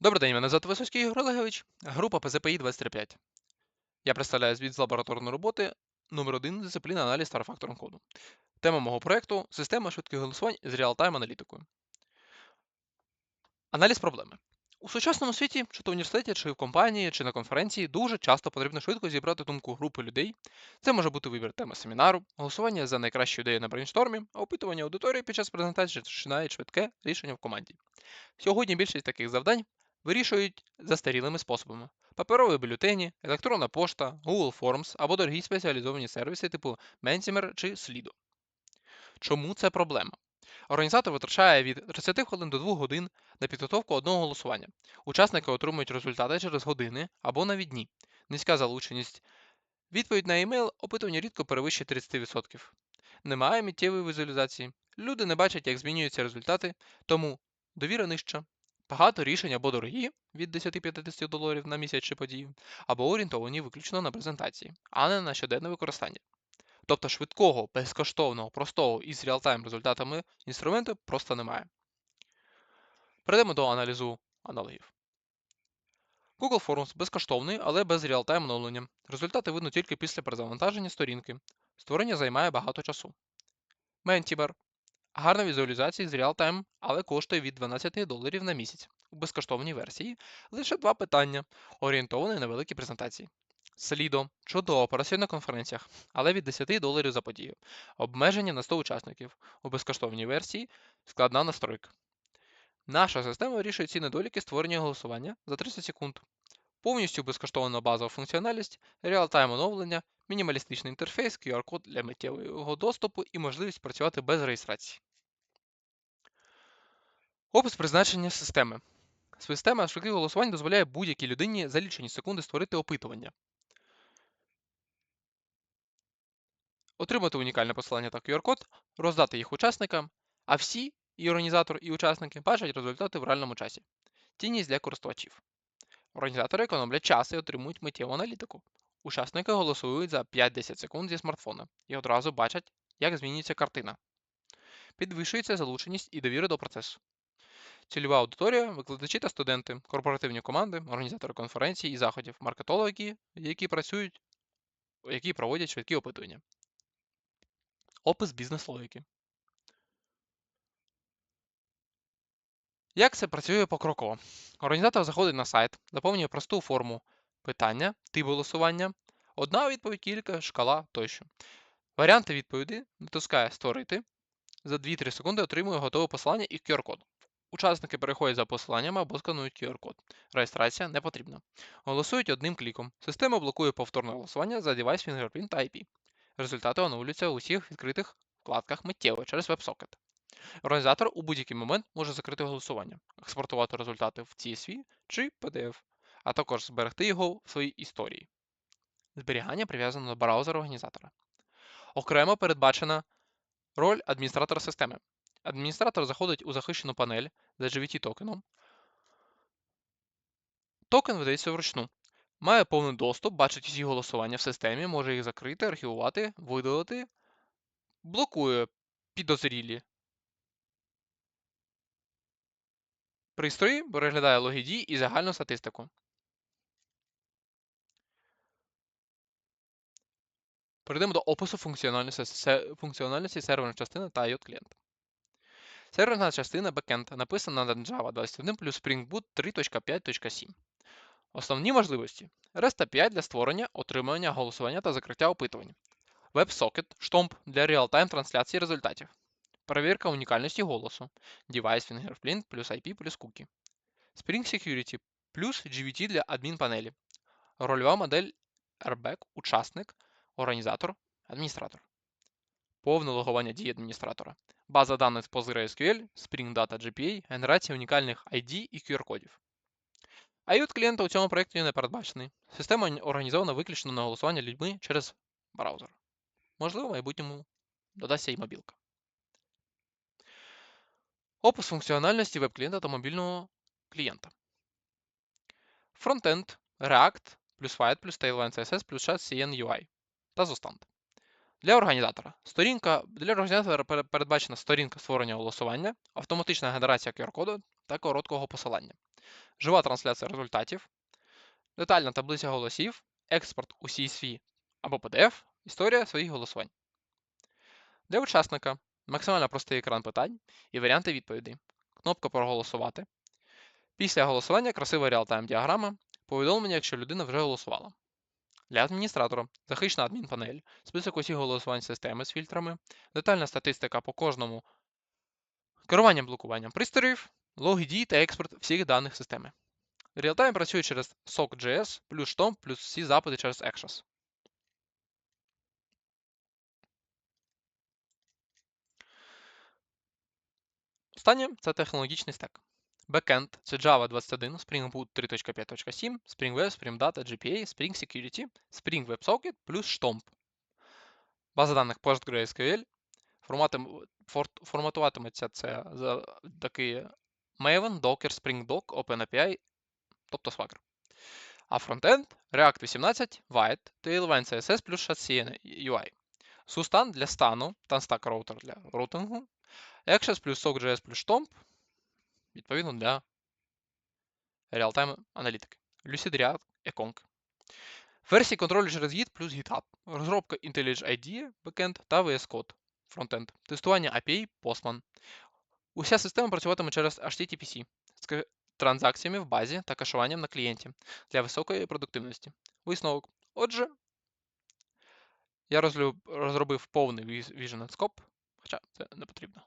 Добрий день, мене звати Висоцький Ігор Олегович, група ПЗПІ 235. Я представляю звіт з лабораторної роботи номер 1 дисципліна аналіз старофакторного коду. Тема мого проєкту система швидких голосувань з реал-тайм аналітикою. Аналіз проблеми. У сучасному світі, чи то в університеті, чи в компанії, чи на конференції, дуже часто потрібно швидко зібрати думку групи людей. Це може бути вибір теми семінару, голосування за найкращу ідею на брейнштормі, опитування аудиторії під час презентації чи навіть швидке рішення в команді. Сьогодні більшість таких завдань вирішують застарілими способами: паперові бюлетені, електронна пошта, Google Forms або дорогі спеціалізовані сервіси типу Mentimer чи Slido. Чому це проблема? Організатор витрачає від 30 хвилин до 2 годин на підготовку одного голосування. Учасники отримують результати через години або навіть дні. Низька залученість. Відповідь на емейл опитування рідко перевищує 30%. Немає миттєвої візуалізації. Люди не бачать, як змінюються результати, тому довіра нижча. Багато рішень або дорогі від 10-50 доларів на місяць чи подію, або орієнтовані виключно на презентації, а не на щоденне використання. Тобто швидкого, безкоштовного, простого і з реалтайм результатами інструменту просто немає. Перейдемо до аналізу аналогів. Google Forms безкоштовний, але без реалтайм оновлення. Результати видно тільки після перезавантаження сторінки. Створення займає багато часу. Mentimer Гарна візуалізація з реалтайм, але коштує від 12 доларів на місяць. У безкоштовній версії лише два питання, орієнтовані на великі презентації. Slido – чудово працює на конференціях, але від 10 доларів за подію. Обмеження на 100 учасників. У безкоштовній версії складна настройка. Наша система вирішує ці недоліки створення голосування за 30 секунд. Повністю безкоштовна базова функціональність, реалтайм оновлення, мінімалістичний інтерфейс, QR-код для миттєвого доступу і можливість працювати без реєстрації. Опис призначення системи. Система швидких голосувань дозволяє будь-якій людині за лічені секунди створити опитування. Отримати унікальне посилання та QR-код, роздати їх учасникам, а всі, і організатор, і учасники бачать результати в реальному часі. Цінність для користувачів. Організатори економлять час і отримують миттєву аналітику. Учасники голосують за 5-10 секунд зі смартфона і одразу бачать, як змінюється картина. Підвищується залученість і довіра до процесу. Цільова аудиторія викладачі та студенти, корпоративні команди, організатори конференцій і заходів, маркетологи, які працюють, які проводять швидкі опитування. Опис бізнес-логіки. Як це працює покроково? Організатор заходить на сайт, заповнює просту форму питання, тип голосування, одна відповідь, кілька, шкала тощо. Варіанти відповіді натискає Створити. За 2-3 секунди отримує готове посилання і QR-код. Учасники переходять за посиланнями або сканують QR-код. Реєстрація не потрібна. Голосують одним кліком. Система блокує повторне голосування за девайс Fingerprint та IP. Результати оновлюються у усіх відкритих вкладках миттєво через WebSocket. Організатор у будь-який момент може закрити голосування, експортувати результати в CSV чи PDF, а також зберегти його в своїй історії. Зберігання прив'язано до браузера організатора. Окремо передбачена роль адміністратора системи. Адміністратор заходить у захищену панель за GVT токеном. Токен видається вручну. Має повний доступ, бачить всі голосування в системі, може їх закрити, архівувати, видалити, блокує підозрілі пристрої, переглядає логи дій і загальну статистику. Перейдемо до опису функціональності, серверної частини та IOT клієнта. Серверна частина backend написана на Java 21 плюс Spring Boot 3.5.7. Основні можливості: REST API для створення, отримання, голосування та закриття опитувань. WebSocket штомп для реал-тайм трансляції результатів. Перевірка унікальності голосу. Device Fingerprint плюс IP плюс cookie. Spring Security плюс GVT для адмінпанелі. Рольова модель RBAC учасник, організатор, адміністратор. Повне логування дій адміністратора. База даних з PostgreSQL, Spring Data GPA, генерація унікальних ID і QR-кодів. IOT клієнта у цьому проєкті не передбачений. Система організована виключно на голосування людьми через браузер. Можливо, в майбутньому додасться і мобілка. Опис функціональності веб-клієнта та мобільного клієнта. Фронтенд, React, плюс White, плюс Tailwind CSS, плюс Chat CN UI та Zostand. Для організатора. Сторінка, Для організатора передбачена сторінка створення голосування, автоматична генерація QR-коду та короткого посилання. жива трансляція результатів, детальна таблиця голосів, експорт у CSV або PDF, історія своїх голосувань. Для учасника максимально простий екран питань і варіанти відповідей. Кнопка Проголосувати. Після голосування красива реалтайм діаграма, повідомлення, якщо людина вже голосувала. Для адміністратора захищена адмінпанель, список усіх голосувань системи з фільтрами, детальна статистика по кожному керування блокуванням пристроїв, логи дій та експорт всіх даних системи. Реалтайм працює через SOC.js плюс штомп плюс всі запити через Actions. Останнє це технологічний стек. Backend – це Java 21, Spring Boot 3.5.7, Spring Web, Spring Data, GPA, Spring Security, Spring WebSocket плюс Stomp. База даних PostgreSQL. Форматуватиметься це за такі Maven, Docker, Spring Doc, OpenAPI, тобто Swagger. А фронтенд React 18, White, Tailwind CSS плюс Chassis UI. Сустан для стану, Tanstack Router для рутингу, Actions плюс SOCJS плюс Stomp, відповідно для реалтайм аналітики. Lucid React Econc. Версії контролю через Git плюс GitHub. Розробка IntelliJ IDEA Backend та VS Code Frontend. Тестування API Postman. Уся система працюватиме через HTTPC з транзакціями в базі та кешуванням на клієнті для високої продуктивності. Висновок. Отже, я розробив повний Visual Scope, хоча це не потрібно.